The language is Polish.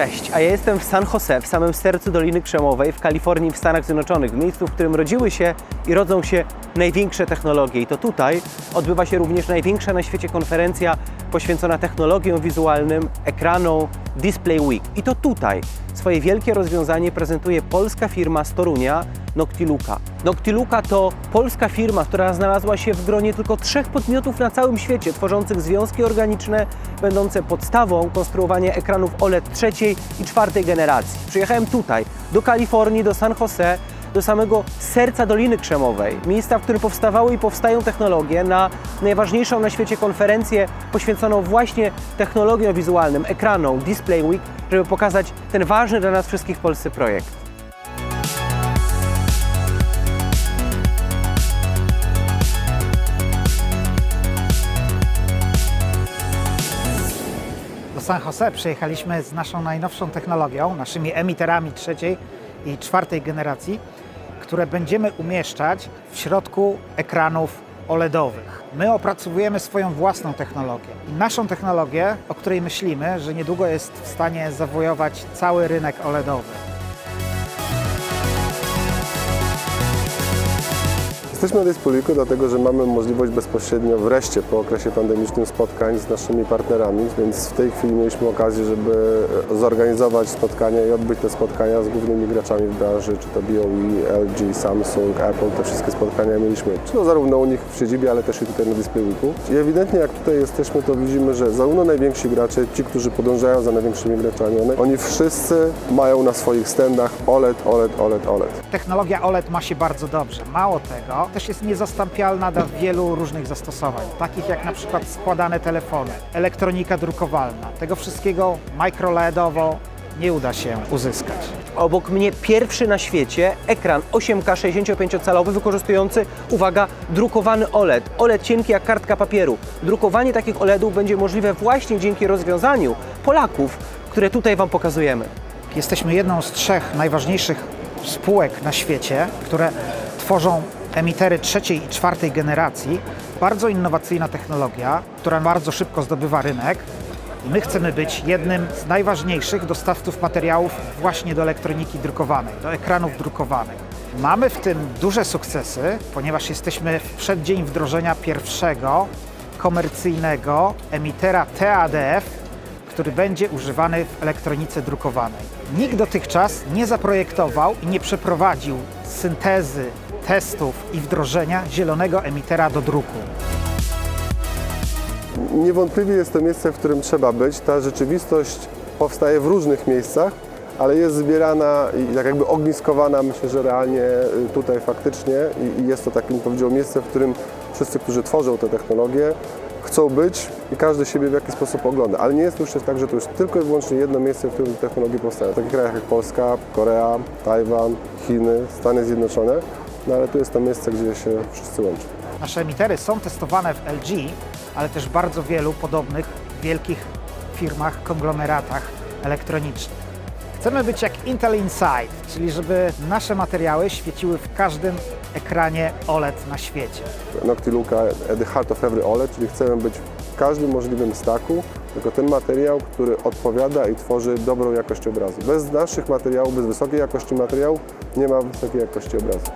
Cześć, a ja jestem w San Jose, w samym sercu Doliny Krzemowej, w Kalifornii, w Stanach Zjednoczonych, w miejscu, w którym rodziły się i rodzą się największe technologie. I to tutaj odbywa się również największa na świecie konferencja poświęcona technologiom wizualnym, ekranom Display Week. I to tutaj swoje wielkie rozwiązanie prezentuje polska firma z Torunia, Noctiluca. Noctiluca to polska firma, która znalazła się w gronie tylko trzech podmiotów na całym świecie, tworzących związki organiczne, będące podstawą konstruowania ekranów OLED trzeciej i czwartej generacji. Przyjechałem tutaj, do Kalifornii, do San Jose, do samego serca Doliny Krzemowej, miejsca, w którym powstawały i powstają technologie, na najważniejszą na świecie konferencję poświęconą właśnie technologiom wizualnym, ekranom Display Week, żeby pokazać ten ważny dla nas wszystkich w Polsce projekt. Do San Jose przyjechaliśmy z naszą najnowszą technologią, naszymi emiterami trzeciej i czwartej generacji, które będziemy umieszczać w środku ekranów OLEDowych. My opracowujemy swoją własną technologię. I naszą technologię, o której myślimy, że niedługo jest w stanie zawojować cały rynek OLEDowy. Jesteśmy na Dyspoliku dlatego, że mamy możliwość bezpośrednio wreszcie po okresie pandemicznym spotkań z naszymi partnerami, więc w tej chwili mieliśmy okazję, żeby zorganizować spotkania i odbyć te spotkania z głównymi graczami w branży, czy to BOE, LG, Samsung, Apple, te wszystkie spotkania mieliśmy, czy to zarówno u nich w siedzibie, ale też i tutaj na Display Weeku. I ewidentnie jak tutaj jesteśmy, to widzimy, że zarówno najwięksi gracze, ci, którzy podążają za największymi graczami, oni wszyscy mają na swoich standach OLED, OLED, OLED, OLED. Technologia OLED ma się bardzo dobrze. Mało tego, też jest niezastąpialna dla wielu różnych zastosowań, takich jak na przykład składane telefony, elektronika drukowalna. Tego wszystkiego mikroLEDowo nie uda się uzyskać. Obok mnie pierwszy na świecie ekran 8K 65-calowy wykorzystujący, uwaga, drukowany OLED. OLED cienki jak kartka papieru. Drukowanie takich OLEDów będzie możliwe właśnie dzięki rozwiązaniu Polaków, które tutaj Wam pokazujemy. Jesteśmy jedną z trzech najważniejszych spółek na świecie, które tworzą emitery trzeciej i czwartej generacji. Bardzo innowacyjna technologia, która bardzo szybko zdobywa rynek. I my chcemy być jednym z najważniejszych dostawców materiałów właśnie do elektroniki drukowanej, do ekranów drukowanych. Mamy w tym duże sukcesy, ponieważ jesteśmy w przeddzień wdrożenia pierwszego komercyjnego emitera TADF, który będzie używany w elektronice drukowanej. Nikt dotychczas nie zaprojektował i nie przeprowadził syntezy, testów i wdrożenia zielonego emitera do druku. Niewątpliwie jest to miejsce, w którym trzeba być. Ta rzeczywistość powstaje w różnych miejscach, ale jest zbierana i tak jakby ogniskowana, myślę, że realnie y, tutaj faktycznie i- jest to takim, powiedział, miejsce, w którym wszyscy, którzy tworzą te technologie, chcą być i każdy siebie w jakiś sposób ogląda. Ale nie jest to już tak, że to jest tylko i wyłącznie jedno miejsce, w którym te technologie powstają. W takich krajach jak Polska, Korea, Tajwan, Chiny, Stany Zjednoczone, no ale tu jest to miejsce, gdzie się wszyscy łączą. Nasze emitery są testowane w LG, ale też w bardzo wielu podobnych wielkich firmach, konglomeratach elektronicznych. Chcemy być jak Intel Inside, czyli żeby nasze materiały świeciły w każdym ekranie OLED na świecie. Noctiluca at the heart of every OLED, czyli chcemy być w każdym możliwym staku, tylko ten materiał, który odpowiada i tworzy dobrą jakość obrazu. Bez naszych materiałów, bez wysokiej jakości materiałów nie ma wysokiej jakości obrazu.